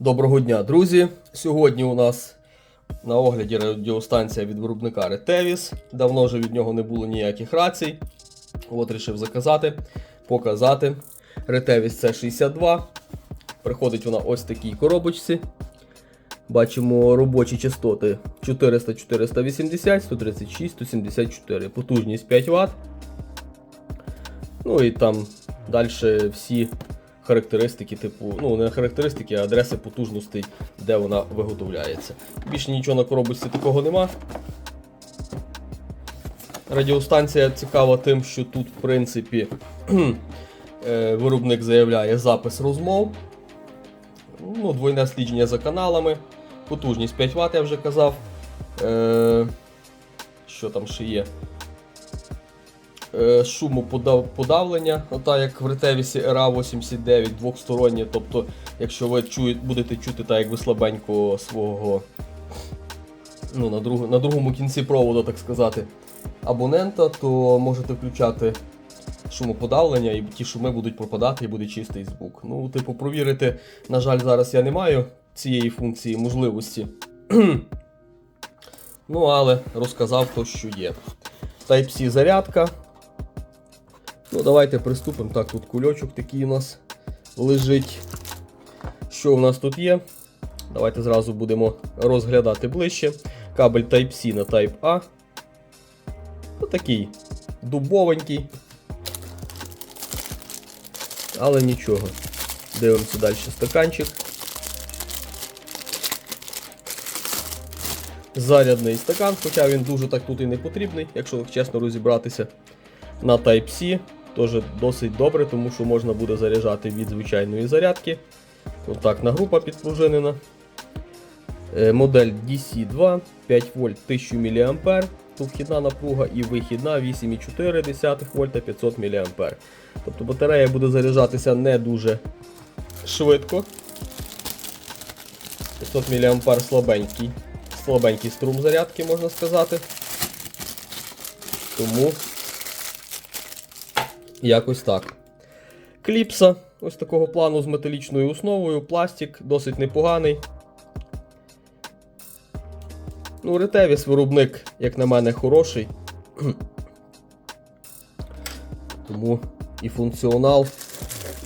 Доброго дня, друзі! Сьогодні у нас на огляді радіостанція від виробника Retevis. Давно вже від нього не було ніяких рацій. От рішив заказати, показати. Retevis C62. Приходить вона ось в такій коробочці. Бачимо робочі частоти 400, 480, 136, 174. Потужність 5 Вт. Ну і там далі всі характеристики, типу, ну не характеристики, а адреси потужностей, де вона виготовляється. Більше нічого на коробочці такого нема. Радіостанція цікава тим, що тут, в принципі, е, виробник заявляє запис розмов. Ну, Двойне слідження за каналами. Потужність 5 Вт, я вже казав. Е, Що там ще є? Е, шумоподавлення, ота як в ретевісі RA89 двохстороннє. Тобто, якщо ви чує, будете чути так, як ви слабенько свого ну, на, друг, на другому кінці проводу, так сказати, абонента, то можете включати шумоподавлення, і ті шуми будуть пропадати, і буде чистий звук. Ну, типу, провірити, на жаль, зараз я не маю цієї функції можливості. ну, але розказав то, що є. Type-C зарядка. Ну, давайте приступимо. Так, тут кульочок такий у нас лежить. Що у нас тут є? Давайте зразу будемо розглядати ближче. Кабель Type-C на Type-A. Отакий дубовенький. Але нічого. Дивимося далі стаканчик. Зарядний стакан, хоча він дуже так тут і не потрібний, якщо чесно розібратися. На Type-C теж досить добре, тому що можна буде заряджати від звичайної зарядки. Контактна група підпружинена. Е, Модель DC2 5 вольт 1000 мА. Тут вхідна напруга і вихідна 8,4 вольта 500 мА. Тобто батарея буде заряджатися не дуже швидко. 500 мА слабенький. Слабенький струм зарядки, можна сказати. Тому якось так. Кліпса ось такого плану з металічною основою, пластик досить непоганий. Ну, Ретевіс виробник, як на мене, хороший. Тому і функціонал,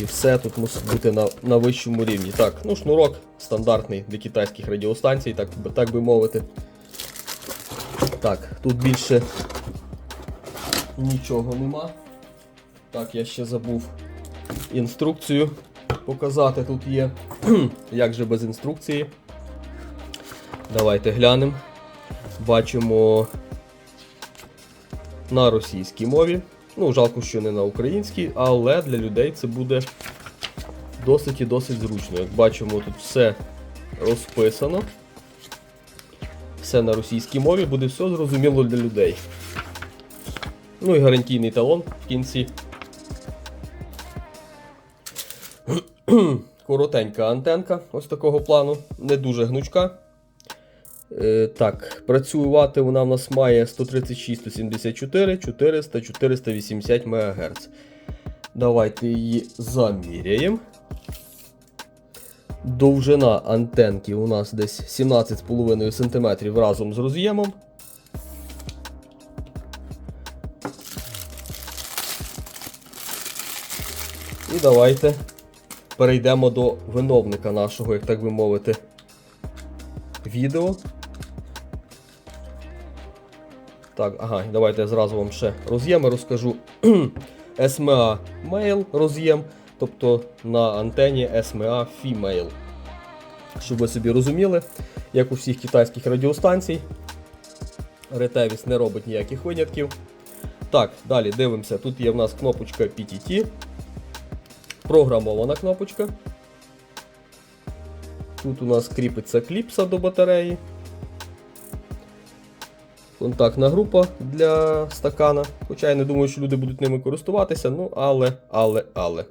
і все тут мусить бути на на вищому рівні. Так, ну шнурок стандартний для китайських радіостанцій, так, так би мовити. Так, тут більше нічого нема. Так, я ще забув інструкцію показати. Тут є. Як же без інструкції? Давайте глянемо. Бачимо на російській мові. Ну, жалко, що не на українській, але для людей це буде досить і досить зручно. Як бачимо, тут все розписано. Все на російській мові, буде все зрозуміло для людей. Ну і гарантійний талон в кінці. Коротенька антенка ось такого плану, не дуже гнучка. Е, так, працювати вона в нас має 136, 174, 400, 480 МГц. Давайте її заміряємо. Довжина антенки у нас десь 17,5 см разом з роз'ємом. І давайте перейдемо до виновника нашого, як так би мовити, відео. Так, ага, давайте я зразу вам ще роз'єми розкажу. SMA Male роз'єм, тобто на антені SMA Female. Щоб ви собі розуміли, як у всіх китайських радіостанцій, Retevis не робить ніяких винятків. Так, далі дивимося. Тут є в нас кнопочка PTT. Програмована кнопочка. Тут у нас кріпиться кліпса до батареї. Контактна група для стакана. Хоча я не думаю, що люди будуть ними користуватися, ну але, але, але.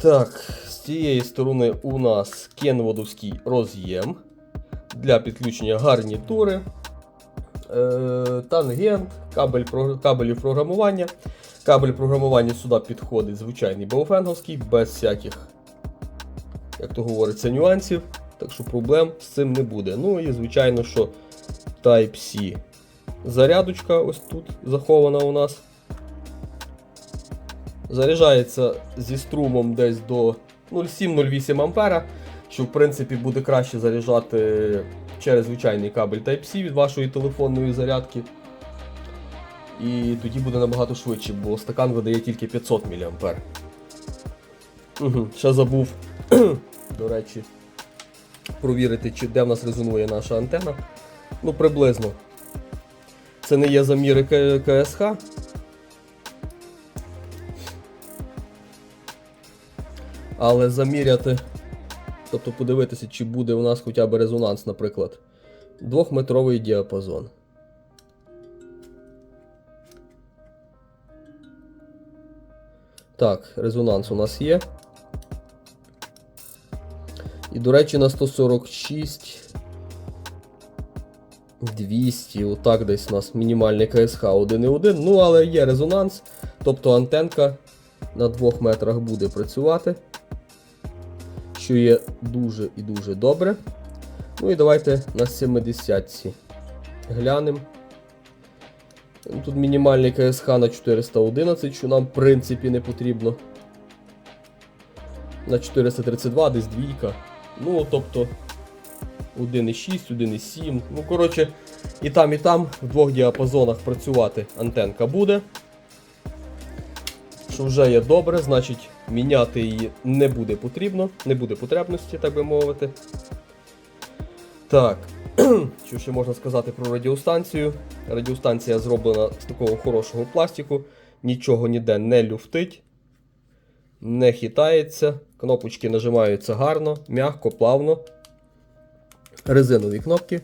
Так, з цієї сторони у нас кенводовський роз'єм для підключення гарнітури, е, тангент, кабель, кабелів програмування. Кабель програмування сюди підходить звичайний бауфенговський, без всяких як то говориться, нюансів, так що проблем з цим не буде. Ну і звичайно, що Type-C зарядочка ось тут захована у нас. Заряджається зі струмом десь до 0,7-0,8 ампера, що в принципі буде краще заряджати через звичайний кабель Type-C від вашої телефонної зарядки. І тоді буде набагато швидше, бо стакан видає тільки 500 мА. Угу, ще забув, до речі, провірити, чи де в нас резонує наша антена. Ну, приблизно. Це не є заміри КСХ. Але заміряти, тобто подивитися, чи буде у нас хоча б резонанс, наприклад, двохметровий діапазон. Так, резонанс у нас є. І, до речі, на 146 200, отак десь у нас мінімальний КСХ 1,1. Ну, але є резонанс, тобто антенка на 2 метрах буде працювати, що є дуже і дуже добре. Ну і давайте на 70 глянемо. Тут мінімальний КСХ на 411, що нам в принципі не потрібно. На 432 десь двійка. Ну, тобто 1,6, 1,7. Ну, коротше, і там, і там в двох діапазонах працювати антенка буде. Що вже є добре, значить міняти її не буде потрібно, не буде потребності, так би мовити. Так, що ще можна сказати про радіостанцію? Радіостанція зроблена з такого хорошого пластику, нічого ніде не люфтить, не хитається, кнопочки нажимаються гарно, м'яко, плавно. Резинові кнопки.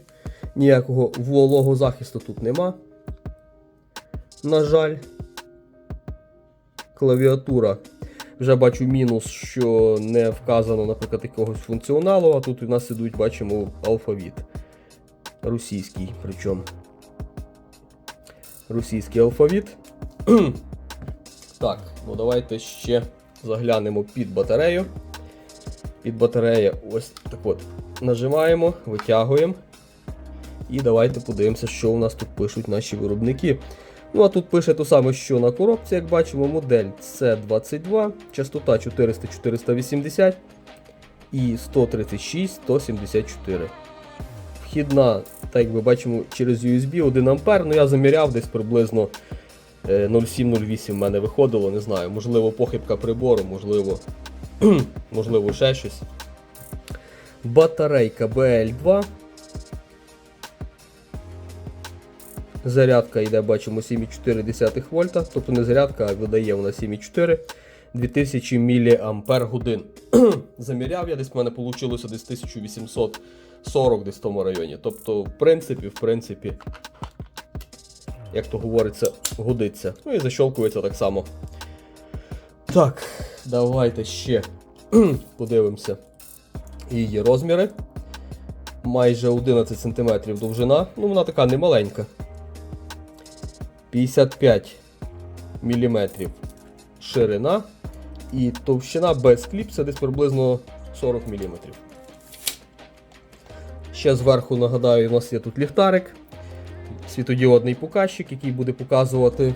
Ніякого вологозахисту тут нема. На жаль, клавіатура. Вже бачу мінус, що не вказано, наприклад, якогось функціоналу, а тут у нас ідуть, бачимо, алфавіт. Російський, причому. Російський алфавіт. так, ну давайте ще заглянемо під батарею. Під батарея ось так от. Нажимаємо, витягуємо. І давайте подивимося, що у нас тут пишуть наші виробники. Ну, а тут пише те саме, що на коробці, як бачимо, модель C22, частота 400-480 і 136-174. Вхідна, так як ми бачимо, через USB 1 А. Ну я заміряв десь приблизно е, 0,7-0,8 в мене виходило, не знаю. Можливо, похибка прибору, можливо, можливо, ще щось. Батарейка BL2. Зарядка йде, бачимо, 7,4 вольта, тобто не зарядка, а видає вона 7,4 2000 мАч. Заміряв я десь в мене вийшло десь 1840 десь в тому районі. Тобто, в принципі, в принципі, як то говориться, годиться. Ну і защолкується так само. Так, давайте ще подивимося її розміри. Майже 11 см довжина, ну вона така немаленька. 55 мм ширина і товщина без кліпса десь приблизно 40 мм. Ще зверху нагадаю, у нас є тут ліхтарик, світодіодний показчик, який буде показувати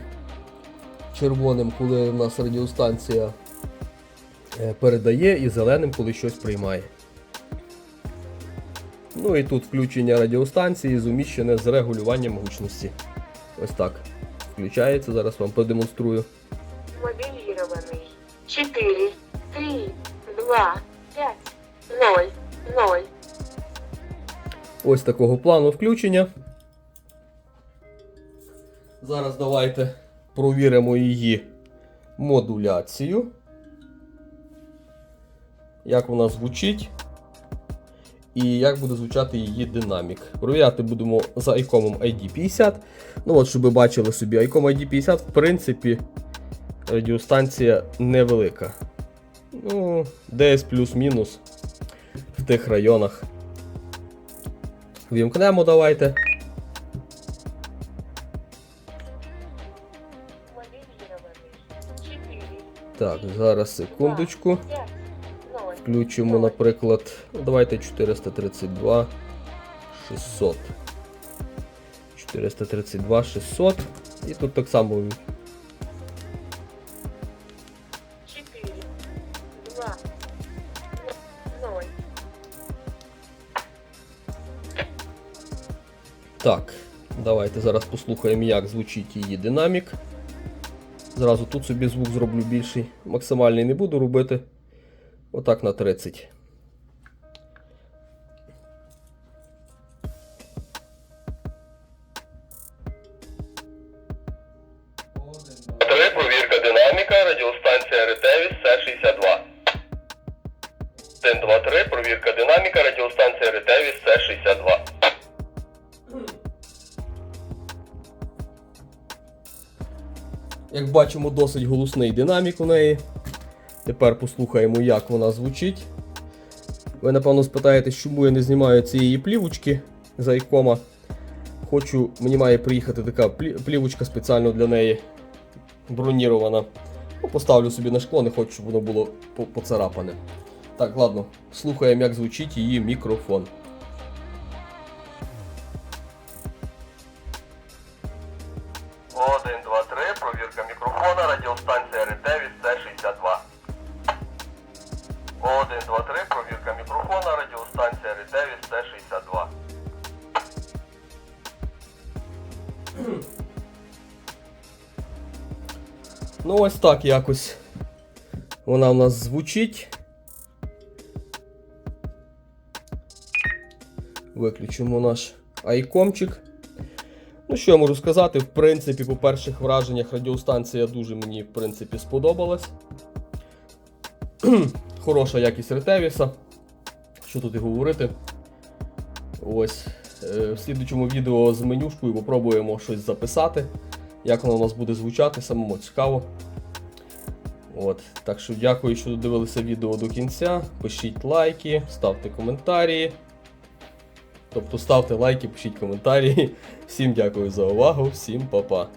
червоним, коли у нас радіостанція е, передає, і зеленим, коли щось приймає. Ну і тут включення радіостанції зуміщене з регулюванням гучності. Ось так. Включається, зараз вам продемонструю. Четыре, три, два, пять, ноль, ноль. Ось такого плану включення. Зараз давайте провіримо її модуляцію. Як вона звучить. І як буде звучати її динамік. Провіряти будемо за ICOM ID50. Ну от, щоб ви бачили собі, ICOM ID50, в принципі, радіостанція невелика. Ну, десь плюс-мінус в тих районах. Вімкнемо давайте. Так, зараз секундочку. Включимо, наприклад, давайте 432 600. 432 600. І тут так само Так, давайте зараз послухаємо, як звучить її динамік. Зразу тут собі звук зроблю більший. Максимальний не буду робити. Отак на 30. Як бачимо, досить голосний динамік у неї. Тепер послухаємо, як вона звучить. Ви, напевно, спитаєте, чому я не знімаю цієї плівочки з айкома. Хочу, мені має приїхати така плівочка спеціально для неї бронірована. Ну, поставлю собі на шкло, не хочу, щоб воно було поцарапане. Так, ладно, слухаємо, як звучить її мікрофон. Ну ось так якось вона в нас звучить. Виключимо наш айкомчик. Ну, що я можу сказати, в принципі, по перших враженнях радіостанція дуже мені, в принципі, сподобалась. Хороша якість ретевіса. Що тут і говорити. Ось. Е, В слідучому відео з менюшкою попробуємо щось записати. Як воно у нас буде звучати, самому цікаво. От. Так що дякую, що додивилися відео до кінця. Пишіть лайки, ставте коментарі. Тобто ставте лайки, пишіть коментарі. Всім дякую за увагу, всім па-па.